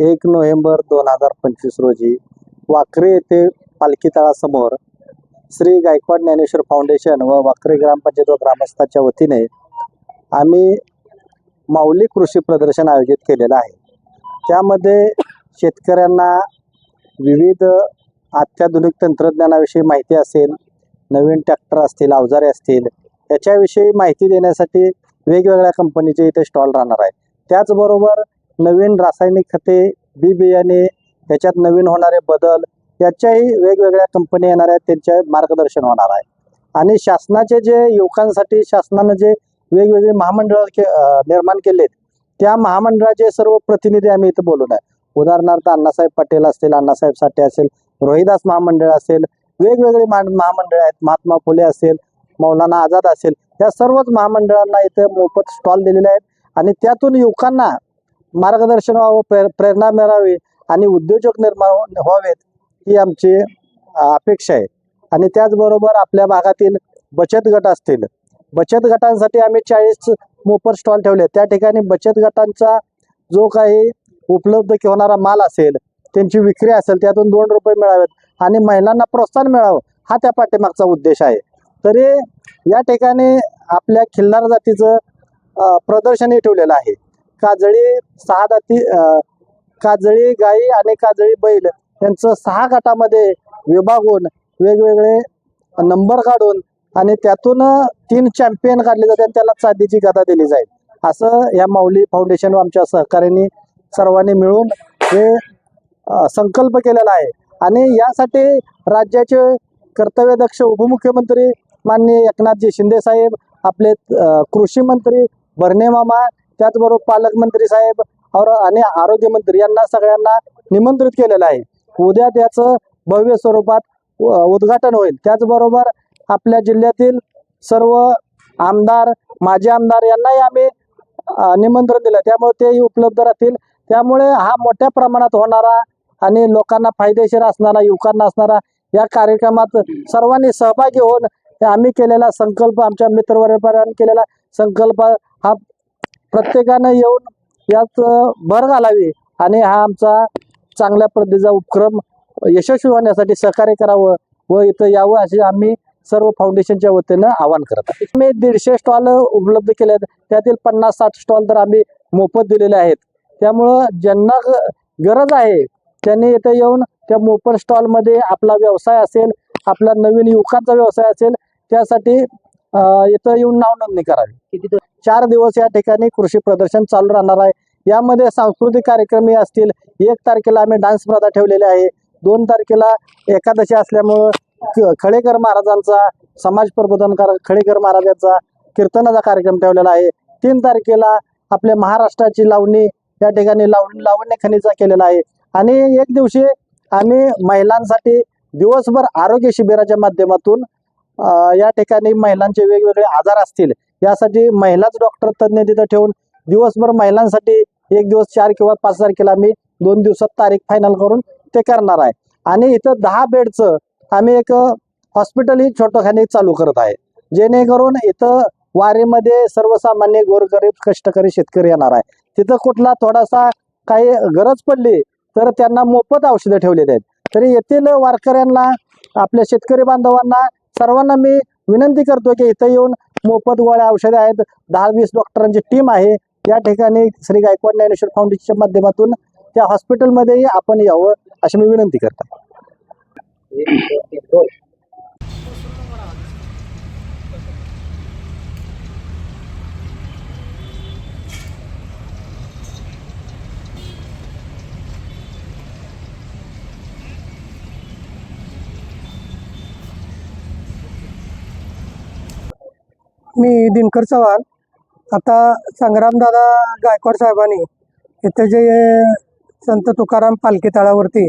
एक नोव्हेंबर दोन हजार पंचवीस रोजी वाखरे येथे पालखी तळासमोर श्री गायकवाड ज्ञानेश्वर फाउंडेशन व वाखरे ग्रामपंचायत व ग्रामस्थाच्या वतीने आम्ही माऊली कृषी प्रदर्शन आयोजित केलेलं आहे. त्यामध्ये शेतकऱ्यांना विविध अत्याधुनिक तंत्रज्ञानाविषयी माहिती असेल नवीन ट्रॅक्टर असतील अवजारे असतील याच्याविषयी माहिती देण्यासाठी वेगवेगळ्या कंपनीचे इथे स्टॉल राहणार आहे त्याचबरोबर नवीन रासायनिक खते बी बियाणे त्याच्यात नवीन होणारे बदल याच्याही वेगवेगळ्या कंपन्या येणार आहेत त्यांचे मार्गदर्शन होणार आहे. आणि शासनाचे जे युवकांसाठी शासनानं जे वेगवेगळे महामंडळ के निर्माण केलेत त्या महामंडळाचे सर्व प्रतिनिधी आम्ही इथं बोलून आहे. उदाहरणार्थ अण्णासाहेब पटेल असतील अण्णासाहेब साठे असेल रोहिदास महामंडळ असेल वेगवेगळे महामंडळ आहेत महात्मा फुले असेल मौलाना आझाद असेल या सर्वच महामंडळांना इथं मोफत स्टॉल दिलेले आहेत. आणि त्यातून युवकांना मार्गदर्शन व्हावं प्रेर प्रेरणा मिळावी आणि उद्योजक निर्माण व्हावेत ही आमची अपेक्षा आहे. आणि त्याचबरोबर आपल्या भागातील बचत गट असतील. बचत गटांसाठी आम्ही चाळीस मोफत स्टॉल ठेवले. त्या ठिकाणी बचत गटांचा जो काही उपलब्ध होणारा माल असेल त्यांची विक्री असेल त्यातून दोन रुपये मिळावेत आणि महिलांना प्रोत्साहन मिळावं हा त्या पाठीमागचा उद्देश आहे. तरी या ठिकाणी आपल्या खिल्लार जातीचं प्रदर्शनही ठेवलेलं आहे. काजळी सहा दाती काजळी गाई आणि काजळी बैल यांचं सहा गटामध्ये विभागून वेगवेगळे नंबर काढून आणि त्यातून तीन चॅम्पियन काढले जाते आणि त्याला चांदीची गदा दिली जाईल. असं या माऊली फाउंडेशन व आमच्या सहकार्यांनी सर्वांनी मिळून हे संकल्प केलेला आहे. आणि यासाठी राज्याचे कर्तव्यदक्ष उपमुख्यमंत्री माननीय एकनाथजी शिंदे साहेब आपले कृषी मंत्री भरणे मामा त्याचबरोबर पालकमंत्री साहेब और आणि आरोग्यमंत्री यांना सगळ्यांना निमंत्रित केलेलं आहे. उद्या त्याचं भव्य स्वरूपात उद्घाटन होईल. त्याचबरोबर आपल्या जिल्ह्यातील सर्व आमदार माजी आमदार यांनाही आम्ही निमंत्रण दिलं. त्यामुळे तेही उपलब्ध राहतील. त्यामुळे हा मोठ्या प्रमाणात होणारा आणि लोकांना फायदेशीर असणारा युवकांना असणारा या कार्यक्रमात सर्वांनी सहभागी होऊन आम्ही केलेला संकल्प आमच्या मित्रवर्गाने केलेला संकल्प हा प्रत्येकानं येऊन यात भर घालावी आणि हा आमचा चांगल्या पद्धतीचा उपक्रम यशस्वी होण्यासाठी सहकार्य करावं व इथं यावं असे आम्ही सर्व फाउंडेशनच्या वतीनं आवाहन करत आहोत. मी दीडशे स्टॉल उपलब्ध केले आहेत. त्यातील पन्नास साठ स्टॉल तर आम्ही मोफत दिलेले आहेत. त्यामुळं ज्यांना ग- गरज आहे त्यांनी इथे येऊन त्या मोफत स्टॉलमध्ये आपला व्यवसाय असेल आपला नवीन युवकांचा व्यवसाय असेल त्यासाठी इथं येऊन नाव नोंदणी करावी चार दिवस या ठिकाणी कृषी प्रदर्शन चालू राहणार आहे. यामध्ये सांस्कृतिक कार्यक्रमही असतील. एक तारखेला आम्ही डान्स स्पर्धा ठेवलेली आहे. दोन तारखेला एकादशी असल्यामुळं खळेकर महाराजांचा समाज प्रबोधनकार खळेकर महाराजांचा कीर्तनाचा कार्यक्रम ठेवलेला आहे. तीन तारखेला आपल्या महाराष्ट्राची लावणी या ठिकाणी लावणी लावण्य खनिजा केलेला आहे. आणि एक दिवशी आम्ही महिलांसाठी दिवसभर आरोग्य शिबिराच्या माध्यमातून या ठिकाणी महिलांचे वेगवेगळे आजार असतील यासाठी महिलाच डॉक्टर तज्ज्ञ तिथं ठेवून दिवसभर महिलांसाठी एक दिवस चार किंवा पाच तारखेला आम्ही दोन दिवसात तारीख फायनल करून ते करणार आहे. आणि इथं दहा बेडचं आम्ही एक हॉस्पिटलही छोटंखानी चालू करत आहे. जेणेकरून इथं वारीमध्ये सर्वसामान्य गोरगरीब कष्टकरी शेतकरी येणार आहे. तिथं कुठला थोडासा काही गरज पडली तर त्यांना मोफत औषधं ठेवलेली आहेत. तरी येथील वारकऱ्यांना आपल्या शेतकरी बांधवांना सर्वांना मी विनंती करतो की इथं येऊन मोफत गोळ्या औषधे आहेत. दहा वीस डॉक्टरांची टीम आहे. या ठिकाणी श्री गायकवाड ज्ञानेश्वर फाउंडेशनच्या माध्यमातून त्या हॉस्पिटलमध्येही आपण यावं अशी मी विनंती करतो. मी दिनकर चव्हाण. आता संग्रामदादा गायकवाड साहेबांनी इथे जे संत तुकाराम पालखी तळावरती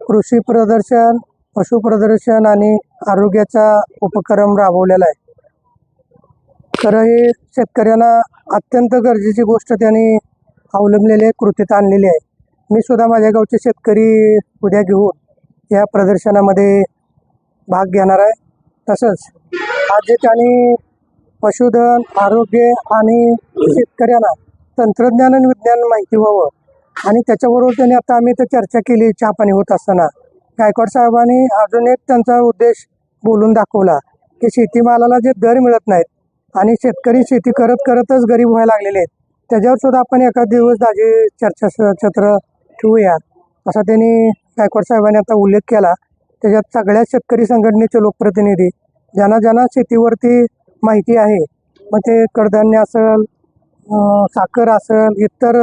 कृषी प्रदर्शन पशु प्रदर्शन आणि आरोग्याचा उपक्रम राबवलेला आहे. तर हे शेतकऱ्यांना अत्यंत गरजेची गोष्ट त्यांनी अवलंबलेली आहे कृतीत आणलेली आहे. मी सुद्धा माझ्या गावचे शेतकरी उद्या घेऊन या प्रदर्शनामध्ये भाग घेणार आहे. तसंच आज जे त्यांनी पशुधन आरोग्य आणि शेतकऱ्यांना तंत्रज्ञान आणि विज्ञान माहिती व्हावं. आणि त्याच्याबरोबर त्यांनी आता आम्ही तर चर्चा केली चहापाणी होत असताना. गायकवाड साहेबांनी अजून एक त्यांचा उद्देश बोलून दाखवला की शेतीमालाला जे दर मिळत नाहीत आणि शेतकरी शेती करत करतच गरीब व्हायला लागलेले आहेत त्याच्यावर सुद्धा आपण एखाद दिवस दाजी चर्चासत्र ठेवूया. असा त्यांनी गायकवाड साहेबांनी आता उल्लेख केला. त्याच्यात सगळ्या शेतकरी संघटनेचे लोकप्रतिनिधी ज्यांना ज्यांना शेतीवरती माहिती आहे. मग ते कडधान्य असेल साखर असेल इतर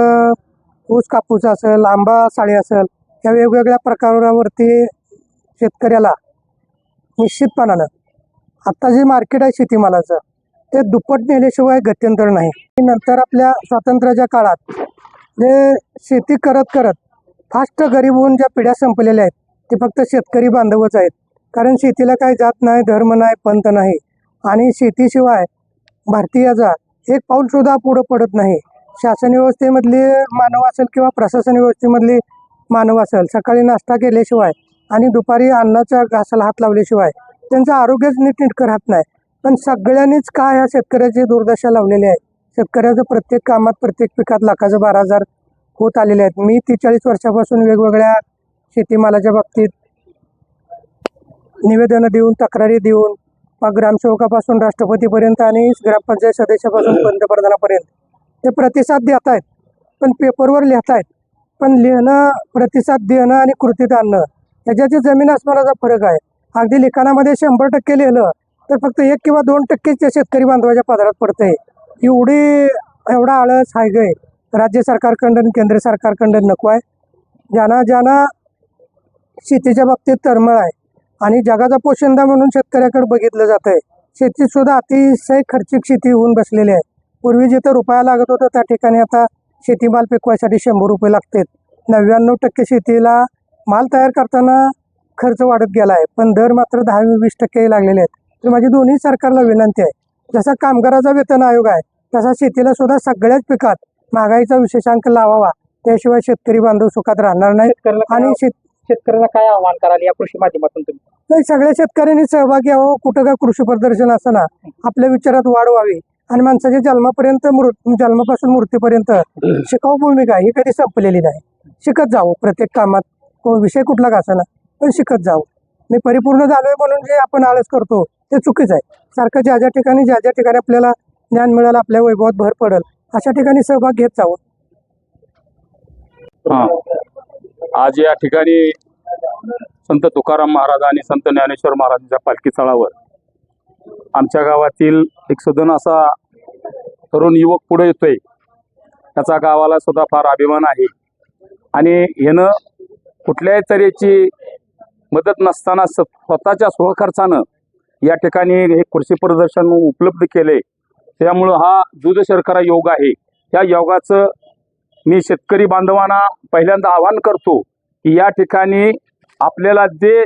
ऊस कापूस असेल आंबा साळी असेल या वेगवेगळ्या प्रकारावरती शेतकऱ्याला निश्चितपणानं आत्ता जे मार्केट आहे शेतीमालाचं ते दुप्पट नेल्याशिवाय गत्यंतर नाही. नंतर आपल्या स्वातंत्र्याच्या काळात जे शेती करत करत फास्ट गरीब होऊन ज्या पिढ्या संपलेल्या आहेत ते फक्त शेतकरी बांधवच आहेत. कारण शेतीला काही जात नाही धर्म नाही पंथ नाही. आणि शेतीशिवाय भारतीयाचा एक पाऊलसुद्धा पुढं पडत नाही. शासन व्यवस्थेमधली मानव असेल किंवा प्रशासन व्यवस्थेमधली मानव असेल सकाळी नाश्ता केल्याशिवाय आणि दुपारी अन्नाच्या घासाला हात लावल्याशिवाय त्यांचं आरोग्यच नीटनेटकं राहत नाही. पण सगळ्यांनीच काय ह्या शेतकऱ्याची दुर्दशा लावलेली आहे? शेतकऱ्याचं प्रत्येक कामात प्रत्येक पिकात लाखाचं बारा हजार होत आलेले आहेत. मी ती चाळीस वर्षापासून वेगवेगळ्या शेतीमालाच्या बाबतीत निवेदनं देऊन तक्रारी देऊन ग्रामसेवकापासून राष्ट्रपतीपर्यंत आणि ग्रामपंचायत सदस्यापासून पंतप्रधानापर्यंत. ते प्रतिसाद देत आहेत पण पेपरवर लिहित आहेत. पण लिहिणं प्रतिसाद देणं आणि कृतीत आणणं याच्यात जमीन आसमानाचा फरक आहे. अगदी लिखाणामध्ये शंभर टक्के लिहिलं तर फक्त एक किंवा दोन टक्केच त्या शेतकरी बांधवाच्या पदरात पडतंय. एवढी एवढा आळस हाय गय राज्य सरकारकडं आणि केंद्र सरकारकडं नको आहे. ज्यांना ज्यांना शेतीच्या बाबतीत तरमळ आहे आणि जगाचा पोशिंदा म्हणून शेतकऱ्याकडे बघितलं जात आहे शेतीत सुद्धा अतिशय खर्चिक शेती होऊन बसलेली आहे. पूर्वी जिथं रुपया लागत होतं त्या ठिकाणी आता शेतीमाल पिकवायसाठी शंभर रुपये लागतात. नव्याण्णव टक्के शेतीला माल तयार करताना खर्च वाढत गेला आहे पण दर मात्र दहा वीस टक्के लागलेले आहेत. तर माझी दोन्ही सरकारला विनंती आहे जसा कामगाराचा वेतन आयोग आहे तसा शेतीला सुद्धा सगळ्याच पिकात महागाईचा विशेषांक लावावा. त्याशिवाय शेतकरी बांधव सुखात राहणार नाही आणि शेत शेतकऱ्यांना काय आव्हान कराल या कृषी माध्यमातून तुम्ही? नाही सगळ्या शेतकऱ्यांनी सहभागी व्हावं. कुठं का कृषी प्रदर्शन असताना आपल्या विचारात वाढ व्हावी. आणि माणसाच्या जन्मापर्यंत जन्मापासून मृत्यूपर्यंत शिकाऊ भूमिका ही कधी संपलेली नाही. शिकत जावं. प्रत्येक कामात को विषय कुठला का असेना पण शिकत जावं. मी परिपूर्ण झालोय म्हणून जे आपण आळस करतो ते चुकीचं आहे. सारखं ज्या ज्या ठिकाणी ज्या ज्या ठिकाणी आपल्याला ज्ञान मिळालं आपल्या वैभवात भर पडेल अशा ठिकाणी सहभाग घेत जावं. हा. आज या ठिकाणी संत तुकाराम महाराज आणि संत ज्ञानेश्वर महाराजांच्या पालखी स्थळावर आमच्या गावातील एक सदन असा तरुण युवक पुढे येतोय. त्याचा गावाला सुद्धा फार अभिमान आहे. आणि ह्यानं कुठल्याही तऱ्हेची मदत नसताना स्वतःच्या सहखर्चानं या ठिकाणी हे कृषी प्रदर्शन उपलब्ध केले त्यामुळं हा दूध शर्करा योग आहे. या योगाचं मी शेतकरी बांधवांना पहिल्यांदा आवाहन करतो की या ठिकाणी आपल्याला जे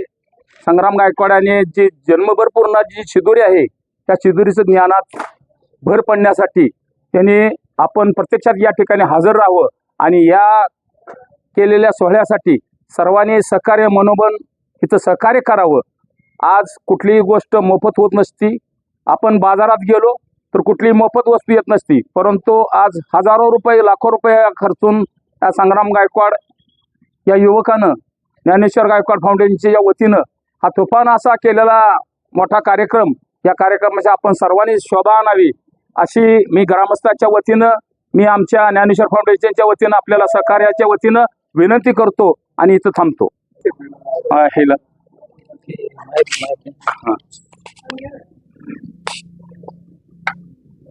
संग्राम गायकवाडाने जे जन्मभर पूर्ण जी शिदोरी आहे त्या शिदोरीचं ज्ञानात भर पडण्यासाठी त्यांनी आपण प्रत्यक्षात या ठिकाणी हजर राहावं आणि या केलेल्या सोहळ्यासाठी सर्वांनी सहकार्य मनोबल इथं सहकार्य करावं. आज कुठलीही गोष्ट मोफत होत नसती. आपण बाजारात गेलो तर कुठलीही मोफत वस्तू येत नसती. परंतु आज हजारो रुपये लाखो रुपये खर्चून या संग्राम गायकवाड या युवकानं ज्ञानेश्वर गायकवाड फाउंडेशनच्या या वतीनं हा तुफान असा केलेला मोठा कार्यक्रम. या कार्यक्रमाची आपण सर्वांनी शोभा आणावी अशी मी ग्रामस्थाच्या वतीनं मी आमच्या ज्ञानेश्वर फाउंडेशनच्या वतीनं आपल्याला सहकार्याच्या वतीनं विनंती करतो आणि इथं थांबतो. हा, हेला.